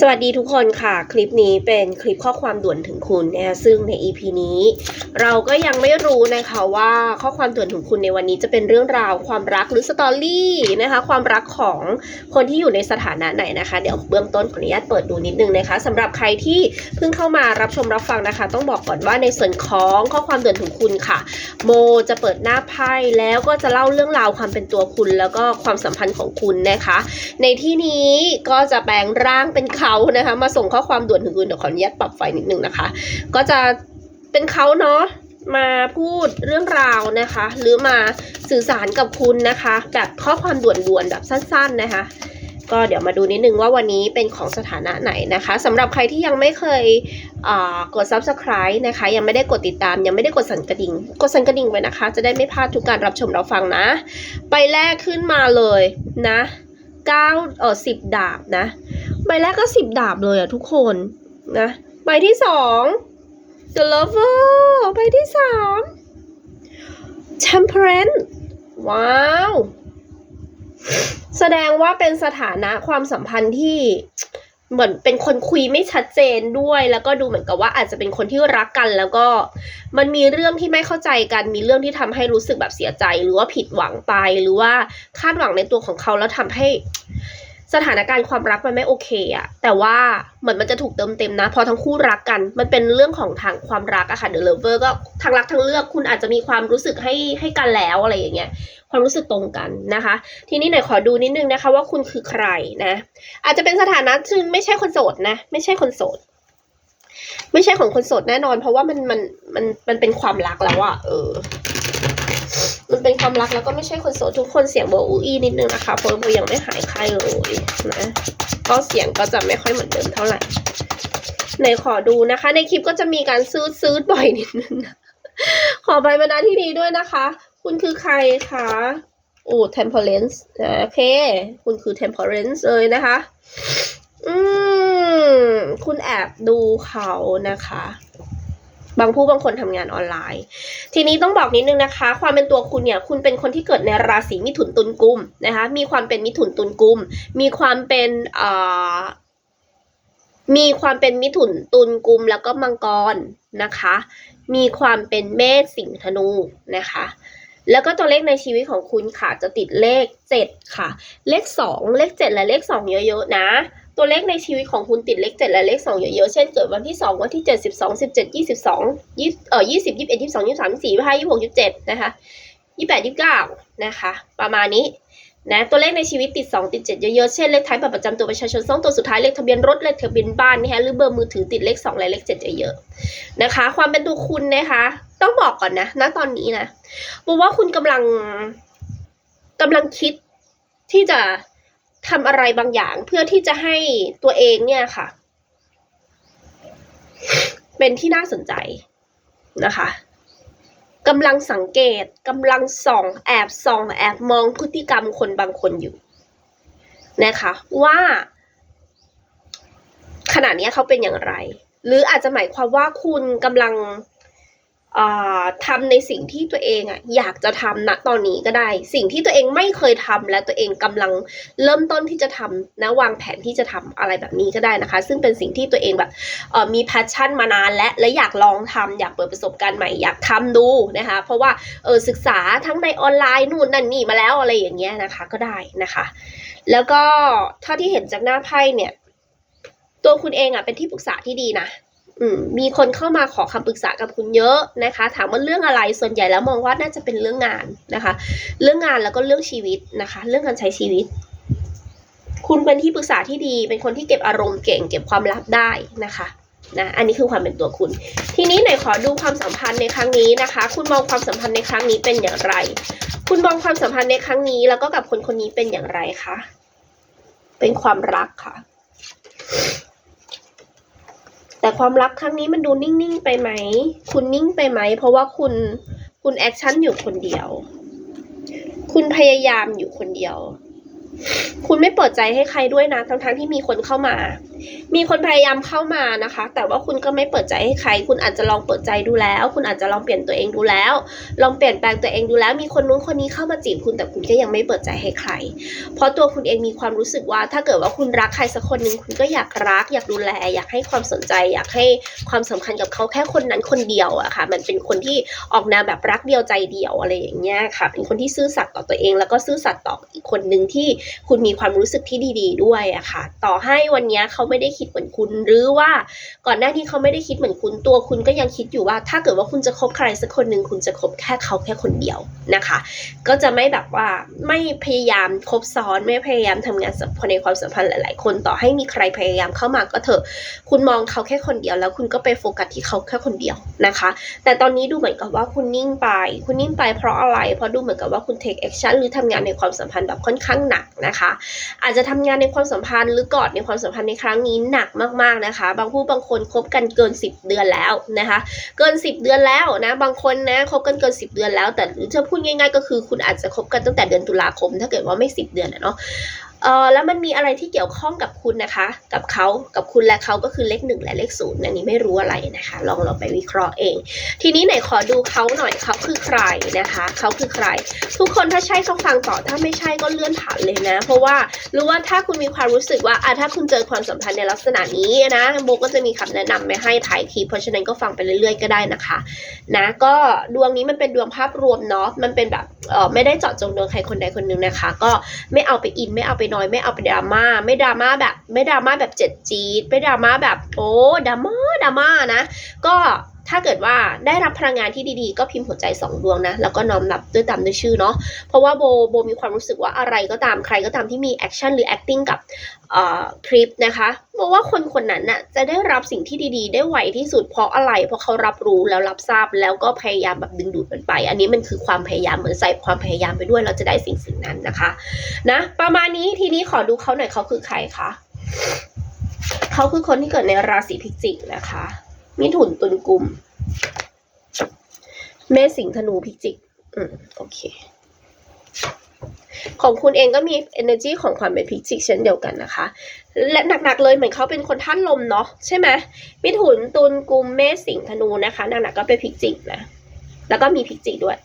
สวัสดีทุกคนค่ะ คลิปนี้เป็นคลิปข้อความด่วนถึงคุณนะซึ่งใน EP นี้ เราก็ยังไม่รู้นะคะว่าข้อความด่วนถึงคุณในวันนี้จะเป็นเรื่องราวความรักหรือสตอรี่นะคะ ความรักของคนที่อยู่ในสถานะไหนนะคะ เดี๋ยวเบื้องต้นขออนุญาตเปิดดูนิดนึงนะคะสำหรับใครที่เพิ่งเข้ามารับชมรับฟังนะคะ ต้องบอกก่อนว่าในส่วนของข้อความด่วนถึงคุณค่ะ โมจะเปิดหน้าไพ่แล้วก็จะเล่าเรื่องราวความเป็นตัวคุณ แล้วก็ความสัมพันธ์ของคุณนะคะ ในที่นี้ก็จะแปลงร่างเป็นเขานะคะ มาส่งข้อความด่วนถึงคุณเดี๋ยวขออนุญาตปรับไฟนิดนึงนะคะ ก็จะเป็นเขาเนาะมาพูดเรื่องราวนะคะ หรือมาสื่อสารกับคุณนะคะ แบบข้อความด่วนๆแบบสั้น ๆนะคะ ก็เดี๋ยวมาดูนิดนึงว่าวันนี้เป็นของสถานะไหนนะคะสำหรับใครที่ยังไม่เคยกด subscribe นะคะ ยังไม่ได้กดติดตาม ยังไม่ได้กดสั่นกระดิ่ง กดสั่นกระดิ่งไว้นะคะ จะได้ไม่พลาดทุกการรับชมเรับฟังนะใบแรกขึ้นมาเลยนะเก้าเออสิบดาบนะ ใบแรกก็สิบดาบเลยอะทุกคนนะใบที่สอง the lover ใบที่สาม temperance ว้าว แสดงว่าเป็นสถานะความสัมพันธ์ที่เหมือนเป็นคนคุยไม่ชัดเจนด้วย แล้วก็ดูเหมือนกับว่าอาจจะเป็นคนที่รักกัน แล้วก็มันมีเรื่องที่ไม่เข้าใจกัน มีเรื่องที่ทำให้รู้สึกแบบเสียใจ หรือว่าผิดหวังไป หรือว่าคาดหวังในตัวของเขาแล้วทำให้ สถานการณ์ความรักมันไม่โอเคอะแต่ว่าเหมือนมันจะถูกเติมเต็มนะ พอทั้งคู่รักกัน มันเป็นเรื่องของทางความรักอะค่ะเดอะเลเวอร์ก็ทั้งรักทั้งเลือกคุณอาจจะมีความรู้สึกให้ให้กันแล้วอะไรอย่างเงี้ยความรู้สึกตรงกันนะคะ ทีนี้หน่อยขอดูนิดนึงนะคะ ว่าคุณคือใครนะ อาจจะเป็นสถานะซึ่งไม่ใช่คนโสดนะ ไม่ใช่คนโสดไม่ใช่ของคนโสดแน่นอน เพราะว่ามันมันมันมันเป็นความรักแล้วอะเออ มันเป็นความรักแล้วก็ไม่ใช่คนโสดทุกคนเสียงโบอูอีนิดนึงนะคะเพราะโบยังไม่หายไข้เลยนะก็เสียงก็จะไม่ค่อยเหมือนเดิมเท่าไหร่ไหนขอดูนะคะ ในคลิปก็จะมีการซื้อซื้อบ่อยนิดนึงนะขอใบรรณาที่ดีด้วยนะคะ คุณคือใครคะโอ้ temperance โอเค คุณคือ temperance เลยนะคะ อืม คุณแอบดูเขานะคะ บางผู้บางคนทำงานออนไลน์ ทีนี้ต้องบอกนิดนึงนะคะ ความเป็นตัวคุณเนี่ยคุณเป็นคนที่เกิดในราศีมิถุนตุลกุมนะคะมีความเป็นมิถุนตุลกุม มีความเป็นเอ่อมีความเป็นมิถุนตุลกุมแล้วก็มังกรนะคะ มีความเป็นเมษสิงห์ธนูนะคะแล้วก็ตัวเลขในชีวิตของคุณค่ะจะติดเลขเจ็ดค่ะ เลขสองเลขเจ็ดและเลขสองเยอะ ๆ นะ ตัวเลขในชีวิตของคุณติดเลขเจ็ดและเลขสองเยอะๆ เช่นเกิดวันที่สองวันที่เจ็ดสิบสองสิบเจ็ดยี่สิบสองยี่เอ่อยี่สิบยี่สิบเอ็ดยี่สิบสองยี่สิบสามยี่สี่ยี่ห้ายี่หกยี่สิบเจ็ดนะคะยี่แปดยี่เก้านะคะ ประมาณนี้นะตัวเลขในชีวิตติดสองติดเจ็ดเยอะๆ เช่นเลขท้ายบัตรประจำตัวประชาชนสองตัวสุดท้ายเลขทะเบียนรถเลขทะเบียนบ้านนะคะหรือเบอร์มือถือติดเลขสองและเลขเจ็ดเยอะๆนะคะ ความเป็นตัวคุณนะคะ ต้องบอกก่อนนะณตอนนี้นะบอกว่าคุณกำลังกำลังคิดที่จะ ทำอะไรบางอย่างเพื่อที่จะให้ตัวเองเนี่ยค่ะ เป็นที่น่าสนใจนะคะกำลังสังเกตกำลังส่องแอบส่องแอบมองพฤติกรรมคนบางคนอยู่นะคะว่า ขณะนี้เขาเป็นอย่างไร หรืออาจจะหมายความว่าคุณกำลัง ทำในสิ่งที่ตัวเองอะอยากจะทำณตอนนี้ก็ได้ สิ่งที่ตัวเองไม่เคยทำและตัวเองกำลังเริ่มต้นที่จะทำนะวางแผนที่จะทำอะไรแบบนี้ก็ได้นะคะ ซึ่งเป็นสิ่งที่ตัวเองแบบมีแพชชั่นมานานและและอยากลองทำอยากเปิดประสบการณ์ใหม่อยากทำดูนะคะเพราะว่าเออศึกษาทั้งในออนไลน์นู่นนั่นนี่มาแล้วอะไรอย่างเงี้ยนะคะก็ได้นะคะ แล้วก็เท่าที่เห็นจากหน้าไพ่เนี่ยตัวคุณเองอะเป็นที่ปรึกษาที่ดีนะ มีคนเข้ามาขอคำปรึกษากับคุณเยอะนะคะ ถามว่าเรื่องอะไรส่วนใหญ่แล้วมองว่าน่าจะเป็นเรื่องงานนะคะ เรื่องงานแล้วก็เรื่องชีวิตนะคะ เรื่องการใช้ชีวิต คุณเป็นที่ปรึกษาที่ดี เป็นคนที่เก็บอารมณ์เก่ง เก็บความลับได้นะคะนะอันนี้คือความเป็นตัวคุณ ทีนี้ไหนขอดูความสัมพันธ์ในครั้งนี้นะคะ คุณมองความสัมพันธ์ในครั้งนี้เป็นอย่างไร คุณมองความสัมพันธ์ในครั้งนี้ แล้วก็กับคนคนนี้เป็นอย่างไรคะเป็นความรักค่ะ แต่ความรักครั้งนี้มันดูนิ่ง ๆ ไปไหม คุณนิ่งไปไหม เพราะว่าคุณคุณแอคชั่นอยู่คนเดียว คุณพยายามอยู่คนเดียว คุณไม่เปิดใจให้ใครด้วยนะ ทั้งๆที่มีคนเข้ามา มีคนพยายามเข้ามานะคะ แต่ว่าคุณก็ไม่เปิดใจให้ใคร คุณอาจจะลองเปิดใจดูแล้ว คุณอาจจะลองเปลี่ยนตัวเองดูแล้ว ลองเปลี่ยนแปลงตัวเองดูแล้ว มีคนนู้นคนนี้เข้ามาจีบคุณแต่คุณก็ยังไม่เปิดใจให้ใคร เพราะตัวคุณเองมีความรู้สึกว่า ถ้าเกิดว่าคุณรักใครสักคนหนึ่งคุณก็อยากรัก อยากดูแล อยากให้ความสนใจ อยากให้ความสำคัญกับเขาแค่คนนั้นคนเดียวอะค่ะ มันเป็นคนที่ออกแนวแบบรักเดียวใจเดียวอะไรอย่างเงี้ยค่ะ เป็นคนที่ซื่อสัตย์ต่อตัวเอง แล้วก็ซื่อสัตย์ต่ออีกคนหนึ่งที่คุณมีความรู้สึกที่ดี ๆ ด้วยอะค่ะ ต่อให้วันนี้เขาไม่ได้คิดเหมือนคุณ หรือว่าก่อนหน้าที่เขาไม่ได้คิดเหมือนคุณตัวคุณก็ยังคิดอยู่ว่า ถ้าเกิดว่าคุณจะคบใครสักคนหนึ่งคุณจะคบแค่เขาแค่คนเดียวนะคะ ก็จะไม่แบบว่าไม่พยายามคบซ้อนไม่พยายามทำงานสัมพันธ์ในความสัมพันธ์หลาย ๆ คนต่อให้มีใครพยายามเข้ามาก็เถอะ คุณมองเขาแค่คนเดียว แล้วคุณก็ไปโฟกัสที่เขาแค่คนเดียวนะคะ แต่ตอนนี้ดูเหมือนกับว่าคุณนิ่งไป คุณนิ่งไปเพราะอะไร เพราะดูเหมือนกับว่าคุณ take action หรือทำงานในความสัมพันธ์แบบค่อนข้างหนักนะคะ อาจจะทำงานในความสัมพันธ์หรือกอดในความสัมพันธ์ในครั้งนี้หนักมากๆนะคะ บางผู้บางคนคบกันเกิน 10 เดือนแล้วนะคะ เกิน 10 เดือนแล้วนะบางคนนะคบกันเกิน 10 เดือนแล้ว แต่จะพูดง่าย ๆ ก็คือคุณอาจจะคบกันตั้งแต่เดือนตุลาคม ถ้าเกิดว่าไม่ 10 เดือนอะเนาะ เออแล้วมันมีอะไรที่เกี่ยวข้องกับคุณนะคะ กับเขากับคุณและเขาก็คือเลขหนึ่งและเลขศูนย์อันนี้ไม่รู้อะไรนะคะ ลองเราไปวิเคราะห์เอง ทีนี้ไหนขอดูเขาหน่อยเขาคือใครนะคะเขาคือใคร ทุกคนถ้าใช่ก็ฟังต่อถ้าไม่ใช่ก็เลื่อนผ่านเลยนะ เพราะว่ารู้ว่าถ้าคุณมีความรู้สึกว่าอะถ้าคุณเจอความสัมพันธ์ในลักษณะนี้นะโบก็จะมีคำแนะนำไปให้ถ่ายคลิปเพราะฉะนั้นก็ฟังไปเรื่อยๆก็ได้นะคะนะก็ดวงนี้มันเป็นดวงภาพรวมเนาะมันเป็นแบบเออไม่ได้เจาะจงดวงใครคนใดคนหนึ่งนะคะ ก็ไม่เอาไปอินไม่เอาไปนอยไม่เอาไปดราม่าไม่ดราม่าแบบ ไม่ดราม่าแบบเจ็ดจี๊ดไม่ดราม่าแบบโอ้ดราม่าดราม่านะ ก็ ถ้าเกิดว่าได้รับพลังงานที่ดีๆ ก็พิมพ์หัวใจสองดวงนะ แล้วก็น้อมรับด้วยตามด้วยชื่อเนาะ เพราะว่าโบโบมีความรู้สึกว่าอะไรก็ตามใครก็ตามที่มีแอคชั่นหรือ acting กับเอ่อคลิปนะคะโบว่าคนคนนั้นน่ะจะได้รับสิ่งที่ดีๆ ได้ไวที่สุดเพราะอะไร เพราะเขารับรู้แล้วรับทราบแล้วก็พยายามแบบดึงดูดมันไป อันนี้มันคือความพยายามเหมือนใส่ความพยายามไปด้วยเราจะได้สิ่งสิ่งนั้นนะคะ นะ ประมาณนี้ทีนี้ขอดูเขาหน่อยเขาคือใครคะเขาคือคนที่เกิดในราศีพิจิกนะคะ มิถุนตุลกุม เมษสิงห์ธนูพิจิก อืม โอเค ของคุณเองก็มี energy ของความเป็นพิจิกเช่นเดียวกันนะคะ และหนักๆเลยเหมือนเขาเป็นคนท่านลมเนาะใช่ไหมมิถุนตุลกุม เมษสิงห์ธนูนะคะหนักๆก็เป็นพิจิกนะ แล้วก็มีพิจิกด้วย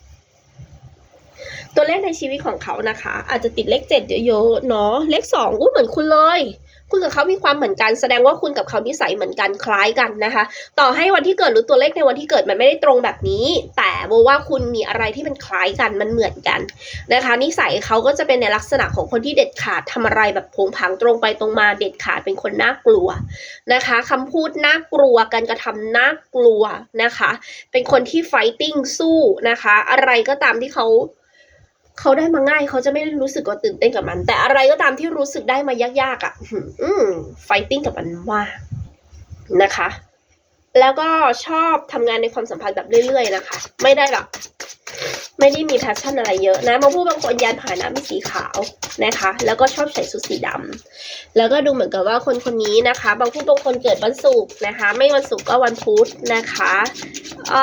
ตัวเลขในชีวิตของเขานะคะ อาจจะติดเลขเจ็ดเยอะๆเนาะเลขสองก็เหมือนคุณเลย คุณกับเขามีความเหมือนกัน แสดงว่าคุณกับเขานิสัยเหมือนกันคล้ายกันนะคะ ต่อให้วันที่เกิดหรือตัวเลขในวันที่เกิดมันไม่ได้ตรงแบบนี้ แต่โบว่าคุณมีอะไรที่มันคล้ายกันมันเหมือนกันนะคะ นิสัยเขาก็จะเป็นในลักษณะของคนที่เด็ดขาดทำอะไรแบบผงผางตรงไปตรงมาเด็ดขาดเป็นคนน่ากลัวนะคะคำพูดน่ากลัวการกระทำน่ากลัวนะคะ เป็นคนที่ไฟติ้งสู้นะคะ อะไรก็ตามที่เขา เขาได้มาง่ายเขาจะไม่รู้สึกว่าตื่นเต้นกับมัน แต่อะไรก็ตามที่รู้สึกได้มายากๆอะ่ะ อืมไฟติ้งกับมันมากนะคะ แล้วก็ชอบทำงานในความสัมพันธ์แบบเรื่อย ๆ นะคะ ไม่ได้แบบไม่ได้มีแพชชั่นอะไรเยอะนะบางผู้บางคนยานผ่านน้ำมีสีขาวนะคะ แล้วก็ชอบใส่ชุดสีดำแล้วก็ดูเหมือนกับว่าคนคนนี้นะคะ บางผู้บางคนเกิดวันศุกร์นะคะ ไม่วันศุกร์ก็วันพุธนะคะเอ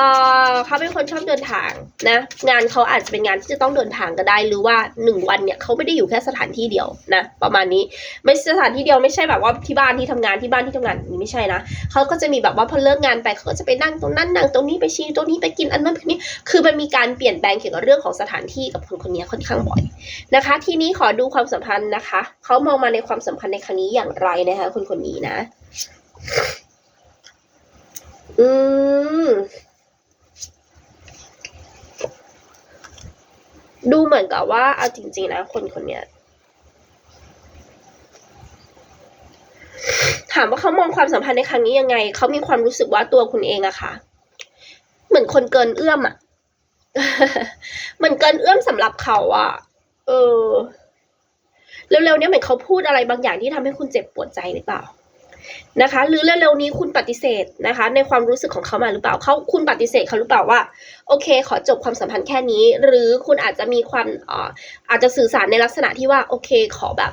อเขาเป็นคนชอบเดินทางนะงานเขาอาจจะเป็นงานที่จะต้องเดินทางก็ได้หรือว่าหนึ่งวันเนี่ยเขาไม่ได้อยู่แค่สถานที่เดียวนะประมาณนี้ไม่สถานที่เดียวไม่ใช่แบบว่าที่บ้านที่ทำงานที่บ้านที่ทำงานนี่ไม่ใช่นะเขาก็จะมีแบบว่าพอเลิกงานไปเขาก็จะไปนั่งตรงนั้นนั่งตรงนี้ไปชี้ตรงนี้ไปกินอันนั้นนี้ คือมันมีการเปลี่ยนแปลงเกี่ยวกับเรื่องของสถานที่กับคนคนนี้ค่อนข้างบ่อยนะคะ ทีนี้ขอดูความสัมพันธ์นะคะเขามองมาในความสัมพันธ์ในครั้งนี้อย่างไรนะคะคนคนนี้นะ อืมดูเหมือนกับว่าเอาจริง ๆ นะ คนคนเนี้ย ถามว่าเขามองความสัมพันธ์ในครั้งนี้ยังไง เขามีความรู้สึกว่าตัวคุณเองอะค่ะ เหมือนคนเกินเอื้อมอะเหมือนเกินเอื้อมสำหรับเขาอะเออ เร็วๆนี้เหมือนเขาพูดอะไรบางอย่างที่ทำให้คุณเจ็บปวดใจหรือเปล่า นะคะ หรือเร็วๆนี้คุณปฏิเสธนะคะ ในความรู้สึกของเขามาหรือเปล่าเขาคุณปฏิเสธเขาหรือเปล่าว่า โอเค ขอจบความสัมพันธ์แค่นี้ หรือคุณอาจจะมีความอ่ออาจจะสื่อสารในลักษณะที่ว่า โอเค ขอแบบ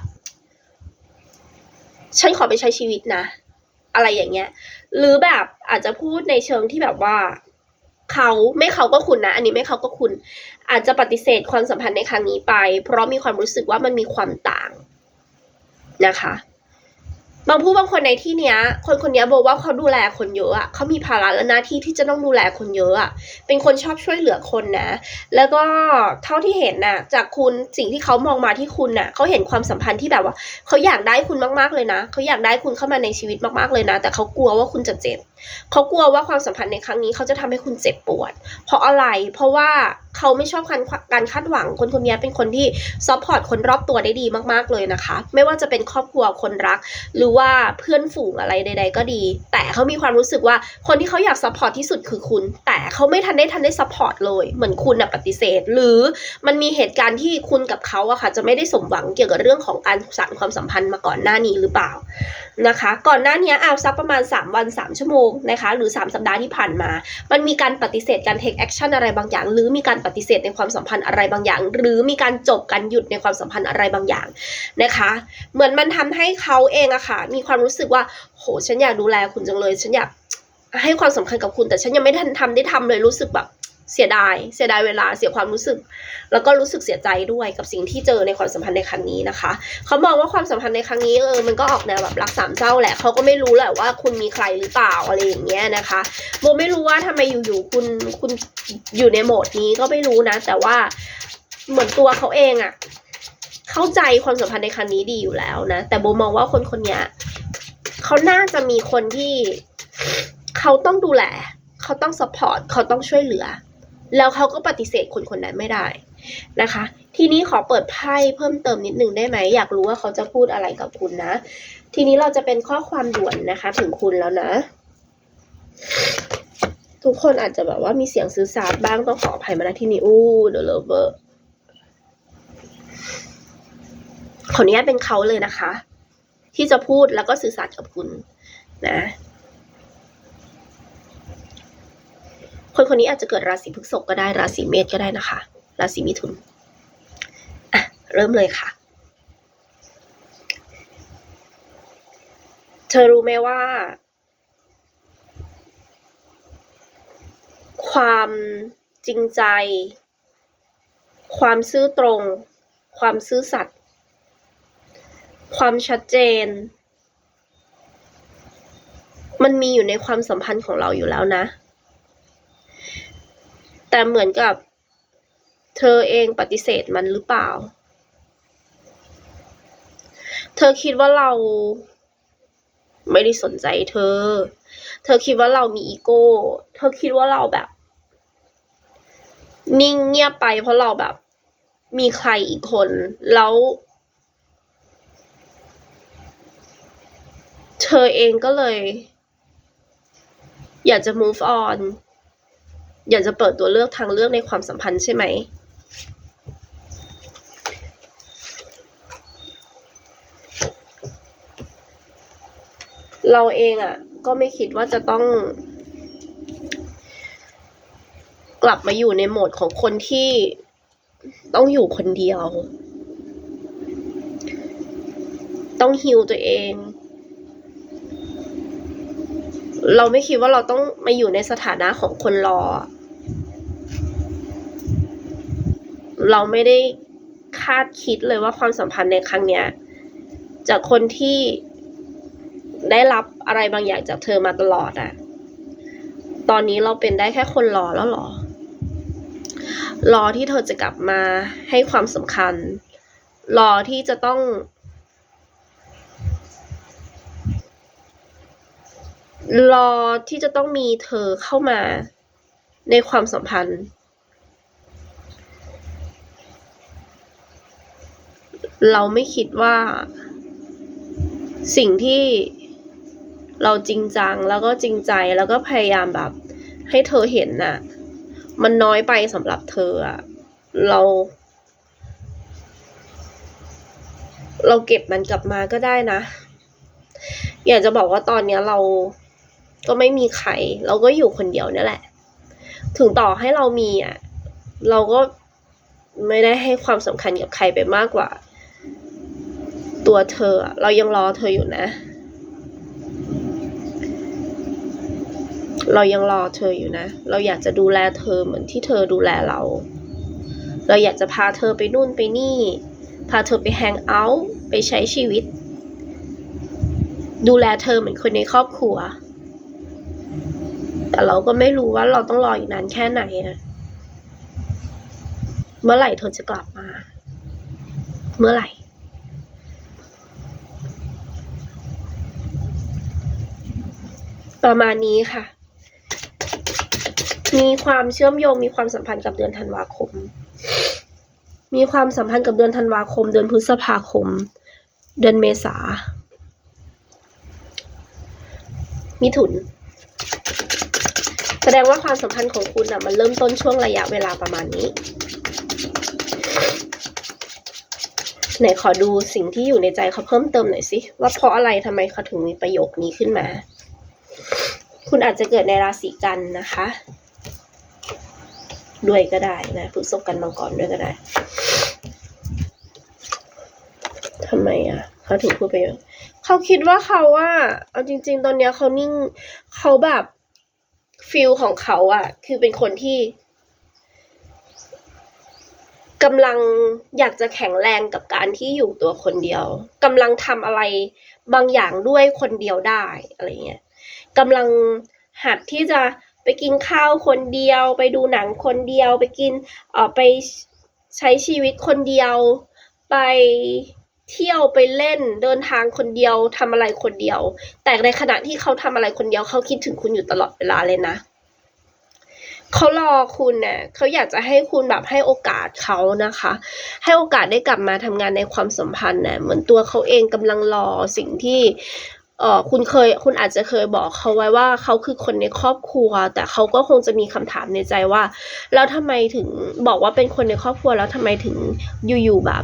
ฉันขอไปใช้ชีวิตนะ อะไรอย่างเงี้ย หรือแบบอาจจะพูดในเชิงที่แบบว่าเขาไม่เขาก็คุณนะ อันนี้ไม่เขาก็คุณ อาจจะปฏิเสธความสัมพันธ์ในครั้งนี้ไป เพราะมีความรู้สึกว่ามันมีความต่างนะคะ บางผู้บางคนในที่เนี้ย คนคนนี้บอกว่าเขาดูแลคนเยอะอะเขามีภาระและหน้าที่ที่จะต้องดูแลคนเยอะอะเป็นคนชอบช่วยเหลือคนนะ แล้วก็เท่าที่เห็นน่ะ จากคุณสิ่งที่เขามองมาที่คุณน่ะเขาเห็นความสัมพันธ์ที่แบบว่าเขาอยากได้คุณมากๆเลยนะเขาอยากได้คุณเข้ามาในชีวิตมากๆเลยนะ แต่เขากลัวว่าคุณจะเจ็บ เขากลัวว่าความสัมพันธ์ในครั้งนี้เขาจะทำให้คุณเจ็บปวด เพราะอะไร เพราะว่าเขาไม่ชอบการการคาดหวัง คนคนนี้เป็นคนที่ซัพพอร์ตคนรอบตัวได้ดีมากๆเลยนะคะ ไม่ว่าจะเป็นครอบครัวคนรัก หรือว่าเพื่อนฝูงอะไรใด ๆ ก็ดี แต่เขามีความรู้สึกว่าคนที่เขาอยากซัพพอร์ตที่สุดคือคุณ แต่เขาไม่ทันได้ทันได้ซัพพอร์ตเลย เหมือนคุณนะปฏิเสธ หรือมันมีเหตุการณ์ที่คุณกับเขาอะค่ะจะไม่ได้สมหวังเกี่ยวกับเรื่องของการสานความสัมพันธ์มาก่อนหน้านี้หรือเปล่า นะคะ ก่อนหน้านี้เอาสักประมาณ 3 วัน 3 ชั่วโมงนะคะ หรือ 3 สัปดาห์ที่ผ่านมา มันมีการปฏิเสธการ take action อะไรบางอย่าง หรือมีการปฏิเสธในความสัมพันธ์อะไรบางอย่าง หรือมีการจบการหยุดในความสัมพันธ์อะไรบางอย่างนะคะ เหมือนมันทำให้เขาเองอะค่ะ มีความรู้สึกว่า โห ฉันอยากดูแลคุณจังเลย ฉันอยากให้ความสำคัญกับคุณ แต่ฉันยังไม่ทันทำได้ทำเลยรู้สึกแบบ เสียดาย เสียดายเวลา เสียความรู้สึก แล้วก็รู้สึกเสียใจด้วยกับสิ่งที่เจอในความสัมพันธ์ในครั้งนี้นะคะ เขามองว่าความสัมพันธ์ในครั้งนี้เออ มันก็ออกแนวแบบรักสามเศร้าแหละ เขาก็ไม่รู้แหละว่าคุณมีใครหรือเปล่าอะไรอย่างเงี้ยนะคะ โมไม่รู้ว่าทำไมอยู่ๆคุณคุณอยู่ในโหมดนี้ก็ไม่รู้นะ แต่ว่าเหมือนตัวเขาเองอะเข้าใจความสัมพันธ์ในครั้งนี้ดีอยู่แล้วนะ แต่โบมองว่าคนคนนี้เขาน่าจะมีคนที่เขาต้องดูแล เขาต้องสปอร์ต เขาต้องช่วยเหลือ แล้วเขาก็ปฏิเสธคนคนนั้นไม่ได้นะคะ ทีนี้ขอเปิดไพ่เพิ่มเติมนิดนึงได้ไหมอยากรู้ว่าเขาจะพูดอะไรกับคุณนะ ทีนี้เราจะเป็นข้อความด่วนนะคะ ถึงคุณแล้วนะ ทุกคนอาจจะแบบว่ามีเสียงซื้อซาบบ้างต้องขออภัยมาณที่นี้อู้เดอะเลเวอร์ขออนุญาตเป็นเขาเลยนะคะ ที่จะพูดแล้วก็สื่อสารกับคุณนะ คนคนนี้อาจจะเกิดราศีพฤษภก็ได้ราศีเมษก็ได้นะคะ ราศีมิถุนอะเริ่มเลยค่ะ เธอรู้ไหมว่า ความจริงใจ ความซื่อตรง ความซื่อสัตย์ความชัดเจน มันมีอยู่ในความสัมพันธ์ของเราอยู่แล้วนะ แต่เหมือนกับ เธอเองปฏิเสธมันหรือเปล่า เธอคิดว่าเราไม่ได้สนใจเธอ เธอคิดว่าเรามีอีโก้ เธอคิดว่าเราแบบ นิ่งเงียบไปเพราะเราแบบ มีใครอีกคน แล้ว เธอเองก็เลย อยากจะ move on อยากจะเปิดตัวเลือกทางเลือกในความสัมพันธ์ใช่ไหมเราเองอะ่ะ ก็ไม่คิดว่าจะต้อง กลับมาอยู่ในโหมดของคนที่ต้องอยู่คนเดียว ต้องฮิวตัวเอง เราไม่คิดว่าเราต้องมาอยู่ในสถานะของคนรอ เราไม่ได้คาดคิดเลยว่าความสัมพันธ์ในครั้งเนี้ย จากคนที่ได้รับอะไรบางอย่างจากเธอมาตลอดอะตอนนี้เราเป็นได้แค่คนรอแล้วหรอ รอที่เธอจะกลับมาให้ความสำคัญ รอที่จะต้อง รอที่จะต้องมีเธอเข้ามาในความสัมพันธ์ เราไม่คิดว่า สิ่งที่เราจริงจังแล้วก็จริงใจแล้วก็พยายามแบบ ให้เธอเห็นน่ะ มันน้อยไปสำหรับเธออะเรา เราเก็บมันกลับมาก็ได้นะ อยากจะบอกว่าตอนเนี้ยเราก็ไม่มีใคร เราก็อยู่คนเดียวนี่แหละ ถึงต่อให้เรามีอะ เราก็ไม่ได้ให้ความสำคัญกับใครไปมากกว่า ตัวเธอ เรายังรอเธออยู่นะ เรายังรอเธออยู่นะ เราอยากจะดูแลเธอเหมือนที่เธอดูแลเรา เราอยากจะพาเธอไปนู่นไปนี่ พาเธอไปแฮงเอาท์ไปใช้ชีวิต ดูแลเธอเหมือนคนในครอบครัว แต่เราก็ไม่รู้ว่าเราต้องรออีกนานแค่ไหนอะเมื่อไหร่เธอจะกลับมา เมื่อไหร่ ประมาณนี้ค่ะ มีความเชื่อมโยงมีความสัมพันธ์กับเดือนธันวาคม มีความสัมพันธ์กับเดือนธันวาคม เดือนพฤษภาคม เดือนเมษา มิถุน แสดงว่าความสัมพันธ์ของคุณอะมันเริ่มต้นช่วงระยะเวลาประมาณนี้ไหนขอดูสิ่งที่อยู่ในใจเขาเพิ่มเติมหน่อยสิ ว่าเพราะอะไรทำไมเขาถึงมีประโยคนี้ขึ้นมา คุณอาจจะเกิดในราศีกันนะคะ ด้วยก็ได้นะพฤษภกันมังกรด้วยก็ได้ทำไมอะเขาถึงพูดไปเยอะเขาคิดว่าเขาว่าเอาจริง ๆ ตอนเนี้ยเขานิ่งเขาแบบฟิลของเขาอะ คือเป็นคนที่กำลังอยากจะแข็งแรงกับการที่อยู่ตัวคนเดียวกำลังทำอะไรบางอย่างด้วยคนเดียวได้อะไรเงี้ย กำลังหัดที่จะไปกินข้าวคนเดียว ไปดูหนังคนเดียว ไปกินเอ่อไปใช้ชีวิตคนเดียว ไปเที่ยวไปเล่นเดินทางคนเดียวทำอะไรคนเดียว แต่ในขณะที่เขาทำอะไรคนเดียวเขาคิดถึงคุณอยู่ตลอดเวลาเลยนะเขารอคุณเนี่ยเขาอยากจะให้คุณแบบให้โอกาสเขานะคะ ให้โอกาสได้กลับมาทำงานในความสัมพันธ์เนี่ยเหมือนตัวเขาเองกำลังรอสิ่งที่ เออคุณเคยคุณอาจจะเคยบอกเขาไว้ว่าเขาคือคนในครอบครัว แต่เขาก็คงจะมีคำถามในใจว่า แล้วทำไมถึงบอกว่าเป็นคนในครอบครัวแล้วทำไมถึงอยู่ๆแบบ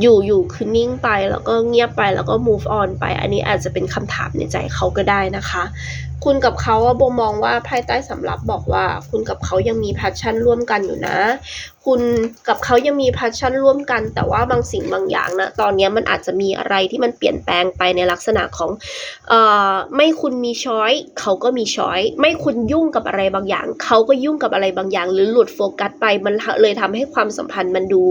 อยู่อยู่คือนิ่งไปแล้วก็เงียบไปแล้วก็ move on ไป อันนี้อาจจะเป็นคำถามในใจเขาก็ได้นะคะคุณกับเขาอะโบมองว่าไพ่ใต้สำรับบอกว่า คุณกับเขายังมี passion ร่วมกันอยู่นะ คุณกับเขายังมี passion ร่วมกัน แต่ว่าบางสิ่งบางอย่างนะตอนนี้มันอาจจะมีอะไรที่มันเปลี่ยนแปลงไปในลักษณะของเอ่อไม่คุณมีช้อยเขาก็มีช้อยไม่คุณยุ่งกับอะไรบางอย่าง เขาก็ยุ่งกับอะไรบางอย่าง หรือหลุดโฟกัสไปมันเลยทำให้ความสัมพันธ์มันดู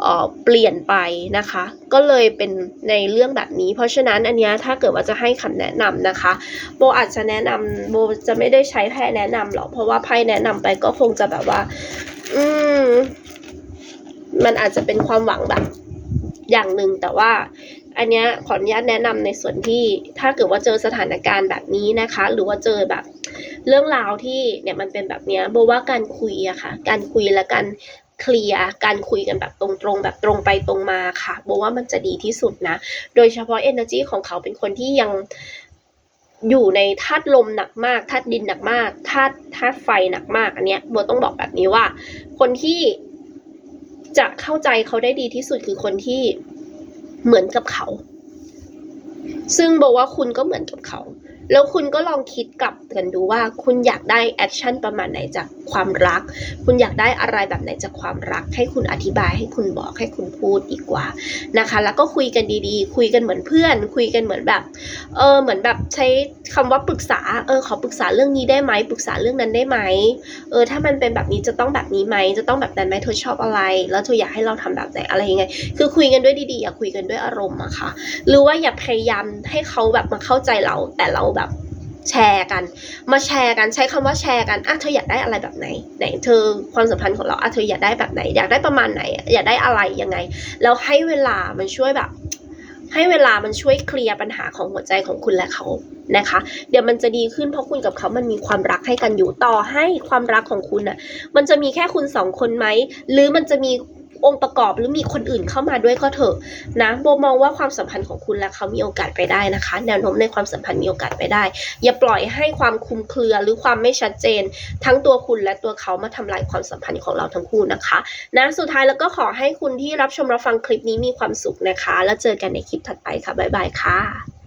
เอ่อเปลี่ยนไปนะคะ ก็เลยเป็นในเรื่องแบบนี้ เพราะฉะนั้นอันเนี้ยถ้าเกิดว่าจะให้คำแนะนำนะคะโบอาจจะแนะนำโบจะไม่ได้ใช้ไพ่แนะนำหรอกเพราะว่าไพ่แนะนำไปก็คงจะแบบว่า อืม มันอาจจะเป็นความหวังแบบ อย่างหนึ่งแต่ว่า อันเนี้ยขออนุญาตแนะนำในส่วนที่ถ้าเกิดว่าเจอสถานการณ์แบบนี้นะคะ หรือว่าเจอแบบเรื่องราวที่เนี่ยมันเป็นแบบเนี้ยโบว่าการคุยอะค่ะ การคุยและการเคลียร์การคุยกันแบบตรงๆ แบบตรงไปตรงมาค่ะโบว่ามันจะดีที่สุดนะ โดยเฉพาะ energy ของเขาเป็นคนที่ยัง อยู่ในธาตุลมหนักมากธาตุดินหนักมากธาตุธาตุไฟหนักมากอันเนี้ยโบต้องบอกแบบนี้ว่า คนที่จะเข้าใจเขาได้ดีที่สุดคือคนที่เหมือนกับเขา ซึ่งบอกว่าคุณก็เหมือนกับเขา แล้วคุณก็ลองคิดกลับกันดูว่า คุณอยากได้แอคชั่นประมาณไหนจากความรัก คุณอยากได้อะไรแบบไหนจากความรัก ให้คุณอธิบายให้คุณบอกให้คุณพูดดีกว่านะคะ แล้วก็คุยกันดีๆ คุยกันเหมือนเพื่อน คุยกันเหมือนแบบเออเหมือนแบบใช้คำว่าปรึกษาเออขอปรึกษาเรื่องนี้ได้ไหมปรึกษาเรื่องนั้นได้ไหมเออถ้ามันเป็นแบบนี้จะต้องแบบนี้ไหมจะต้องแบบนั้นไหมเธอชอบอะไร แล้วเธออยากให้เราทำแบบไหนอะไรยังไง คือคุยกันด้วยดีๆอย่าคุยกันด้วยอารมณ์อะค่ะ หรือว่าอย่าพยายามให้เขาแบบมาเข้าใจเราแต่เราแบบแชร์กัน มาแชร์กันใช้คำว่าแชร์กันอะเธออยากได้อะไรแบบไหนไหนเธอความสัมพันธ์ของเราอะเธออยากได้แบบไหน อยากได้ประมาณไหน อยากได้อะไรยังไงแล้วให้เวลามันช่วยแบบ ให้เวลามันช่วยเคลียร์ปัญหาของหัวใจของคุณและเขานะคะ เดี๋ยวมันจะดีขึ้นเพราะคุณกับเขามันมีความรักให้กันอยู่ต่อให้ความรักของคุณอะ มันจะมีแค่คุณสองคนไหมหรือมันจะมี องค์ประกอบหรือมีคนอื่นเข้ามาด้วยก็เถอะนะโบมองว่าความสัมพันธ์ของคุณและเขามีโอกาสไปได้นะคะ แนวโน้มในความสัมพันธ์มีโอกาสไปได้ อย่าปล่อยให้ความคุมเครือหรือความไม่ชัดเจน ทั้งตัวคุณและตัวเขามาทำลายความสัมพันธ์ของเราทั้งคู่นะคะนะสุดท้ายแล้วก็ขอให้คุณที่รับชมรับฟังคลิปนี้มีความสุขนะคะ แล้วเจอกันในคลิปถัดไปค่ะบ๊ายบายค่ะ